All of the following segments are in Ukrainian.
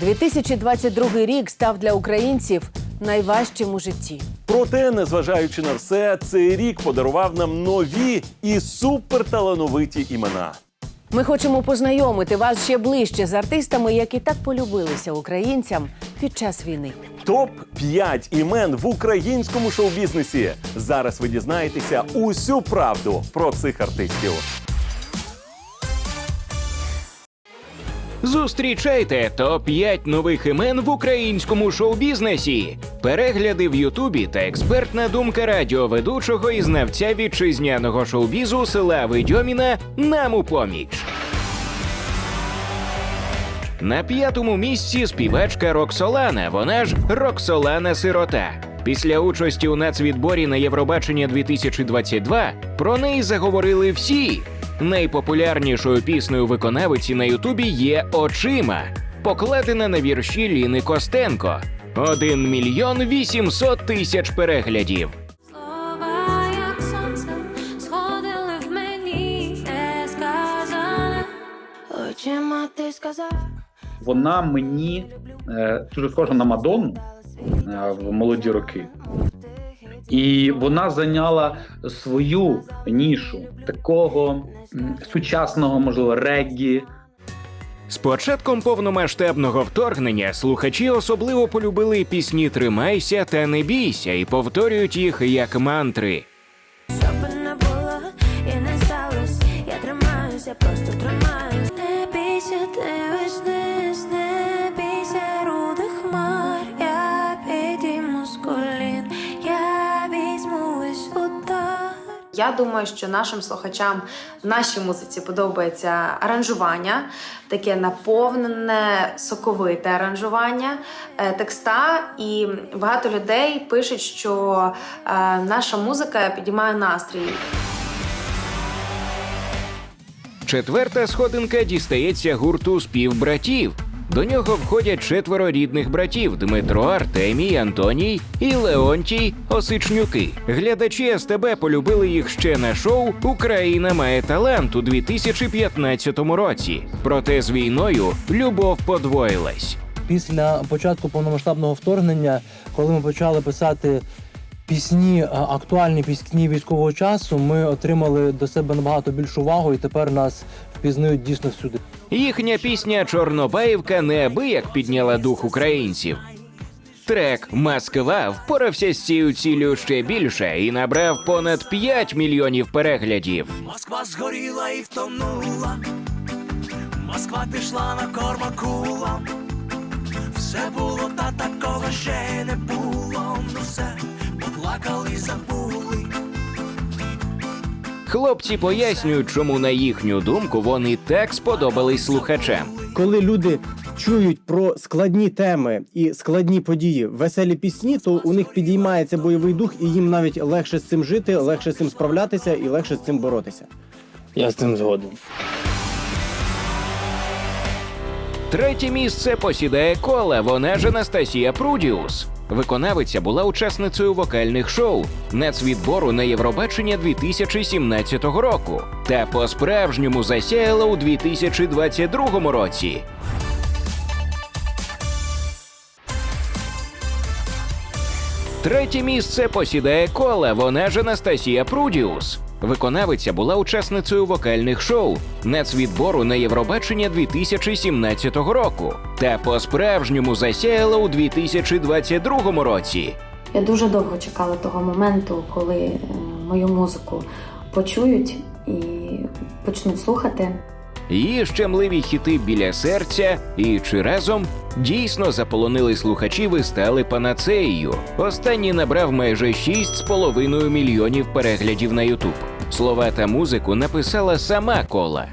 2022 рік став для українців найважчим у житті. Проте, незважаючи на все, цей рік подарував нам нові і суперталановиті імена. Ми хочемо познайомити вас ще ближче з артистами, які так полюбилися українцям під час війни. Топ 5 імен в українському шоу-бізнесі. Зараз ви дізнаєтеся усю правду про цих артистів. Зустрічайте топ-5 нових імен в українському шоу-бізнесі. Перегляди в Ютубі та експертна думка радіоведучого і знавця вітчизняного шоу-бізу Слави Дьоміна нам у поміч. На п'ятому місці співачка Роксолана, вона ж Роксолана Сирота. Після участі у нацвідборі на Євробачення 2022 про неї заговорили всі. Найпопулярнішою піснею виконавиці на Ютубі є Очима, покладена на вірші Ліни Костенко. 1 мільйон 800 тисяч переглядів. Слова, як сонце, сходили в мені несказане. Очима ти сказав. Вона мені е, дуже схожа на Мадонну е, в молоді роки. І вона зайняла свою нішу такого сучасного, можливо, реггі, З початком повномасштабного вторгнення слухачі особливо полюбили пісні Тримайся та не бійся і повторюють їх як мантри. Що би не було і не сталось, я тримаюсь, я просто тримаюсь. Думаю, що нашим слухачам в нашій музиці подобається аранжування, таке наповнене, соковите аранжування е, текста. І багато людей пишуть, що е, наша музика підіймає настрій. Четверта сходинка дістається гурту співбратів. До нього входять четверо рідних братів Дмитро, Артемій, Антоній і Леонтій Осичнюки. Глядачі СТБ полюбили їх ще на шоу Україна має талант у 2015 році. Проте з війною любов подвоїлась. після початку повномасштабного вторгнення, коли ми почали писати пісні, актуальні пісні військового часу, ми отримали до себе набагато більшу увагу, і тепер нас впізнають дійсно всюди. Їхня пісня Чорнобаївка неабияк підняла дух українців. Трек Москва впорався з цією ціллю ще більше і набрав понад 5 мільйонів переглядів. Москва згоріла і втонула, Москва пішла на корма кулам. Все було та такого ще не було. Ну все поплакали, забули. Хлопці пояснюють, чому на їхню думку вони так сподобались слухачам. коли люди чують про складні теми і складні події, веселі пісні, то у них підіймається бойовий дух, і їм навіть легше з цим жити, легше з цим справлятися і легше з цим боротися. Я з цим згоден. Третє місце посідає кола, вона ж Анастасія Прудіус. Виконавиця була учасницею вокальних шоу нацвідбору на Євробачення 2017 року та по-справжньому засяяла у 2022 році. Третє місце посідає кола, вона ж Анастасія Прудіус. Виконавиця була учасницею вокальних шоу нацвідбору на Євробачення 2017 року та по-справжньому засяяла у 2022 році. Я дуже довго чекала того моменту, коли е, мою музику почують і почнуть слухати. Її щемливі хіти біля серця і чи разом дійсно заполонили слухачів і стали панацеєю. Останній набрав майже 6,5 мільйонів переглядів на Ютуб. Слова та музику написала сама кола.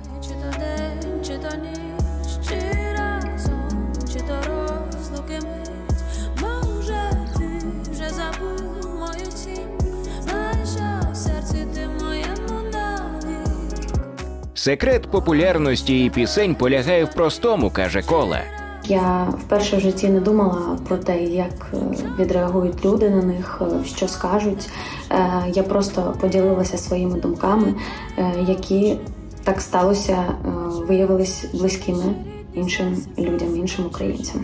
Секрет популярності її пісень полягає в простому, каже кола. Я вперше в житті не думала про те, як е, відреагують люди на них, е, що скажуть. Е, Я просто поділилася своїми думками, які так сталося, виявились близькими іншим людям, іншим українцям.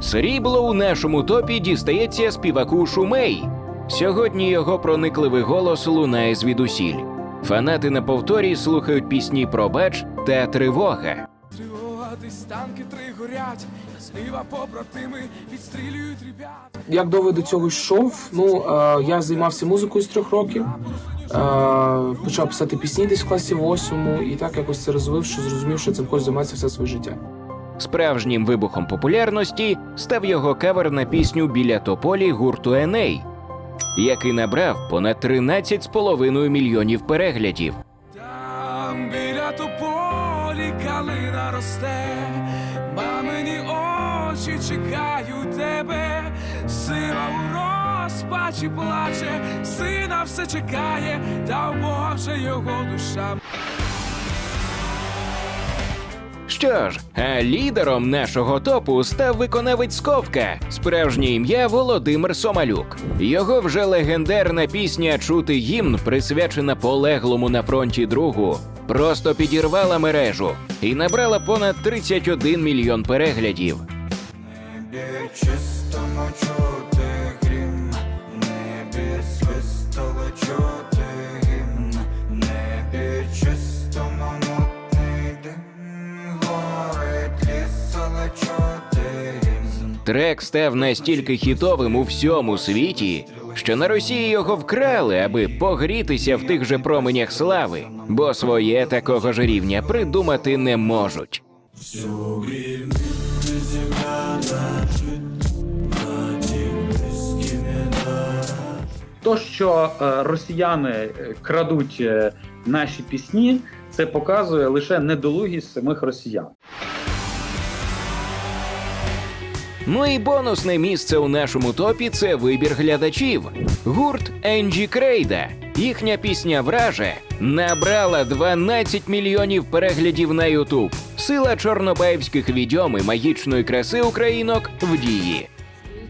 Срібло у нашому топі дістається співаку Шумей. Сьогодні його проникливий голос лунає звідусіль. Фанати на повторі слухають пісні про бач та тривога. Тривога, десь танки три горять, зліва побратими відстрілюють ребят. Як довго до цього йшов? Ну е, я займався музикою з трьох років. Е, почав писати пісні десь в класі восьмому, і так якось це розвив, що зрозумів, що цим хочу займатися все своє життя. Справжнім вибухом популярності став його кавер на пісню Біля тополі гурту Еней, який набрав понад 13,5 мільйонів переглядів. Там біля тополі калина росте, мамині очі чекають тебе, сила у розпачі плаче, сина все чекає, та в вже його душа. Що ж, а лідером нашого топу став виконавець Сковка, справжнє ім'я Володимир Сомалюк. Його вже легендарна пісня Чути гімн, присвячена полеглому на фронті другу, просто підірвала мережу і набрала понад 31 мільйон переглядів. Чистому чути грім, Трек став настільки хітовим у всьому світі, що на Росії його вкрали, аби погрітися в тих же променях слави, бо своє такого ж рівня придумати не можуть. То, що е, росіяни е, крадуть е, наші пісні, це показує лише недолугість самих росіян. Ну і бонусне місце у нашому топі це вибір глядачів. Гурт Енджі Крейда. Їхня пісня Враже набрала 12 мільйонів переглядів на Ютуб. Сила чорнобаївських відьом і магічної краси українок в дії.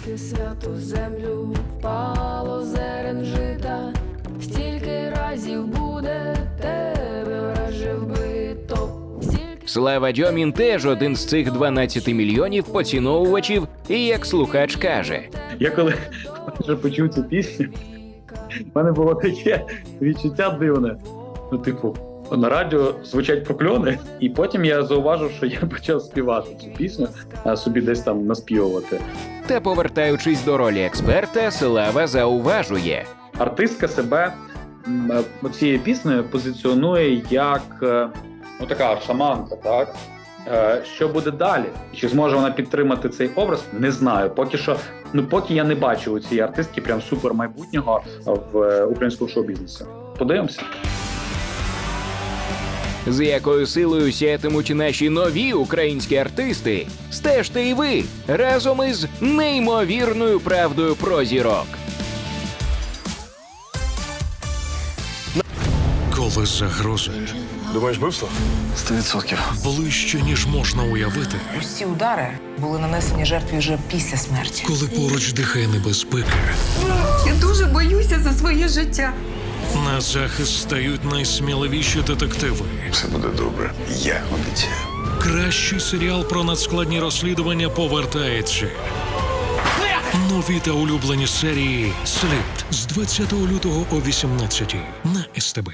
Скільки святу землю впало зерен жита, стільки разів Слава Дьомін теж один з цих 12 мільйонів поціновувачів, і як слухач каже: Я коли вперше почув цю пісню, в мене було таке відчуття дивне. Ну, типу, на радіо звучать прокльони, і потім я зауважив, що я почав співати цю пісню, а собі десь там наспівувати. та повертаючись до ролі експерта, Слава зауважує. Артистка себе цією піснею позиціонує як е, ну, така шаманка, так? Е, Що буде далі? Чи зможе вона підтримати цей образ? Не знаю. Поки що, ну поки я не бачу у цієї артистки прям супер майбутнього в е, українському шоу-бізнесі. Подивимося. З якою силою сіятимуть наші нові українські артисти, стежте і ви разом із неймовірною правдою про зірок. Коли загрози Думаєш, вбивство? Сто відсотків. ближче, ніж можна уявити, Усі удари були нанесені жертві вже після смерті. коли поруч дихає небезпека, Я дуже боюся за своє життя. на захист стають найсміливіші детективи. Все буде добре. Я обіцяю. Кращий серіал про надскладні розслідування повертається. Нові та улюблені серії Слід з 20 лютого о 18 на СТБ.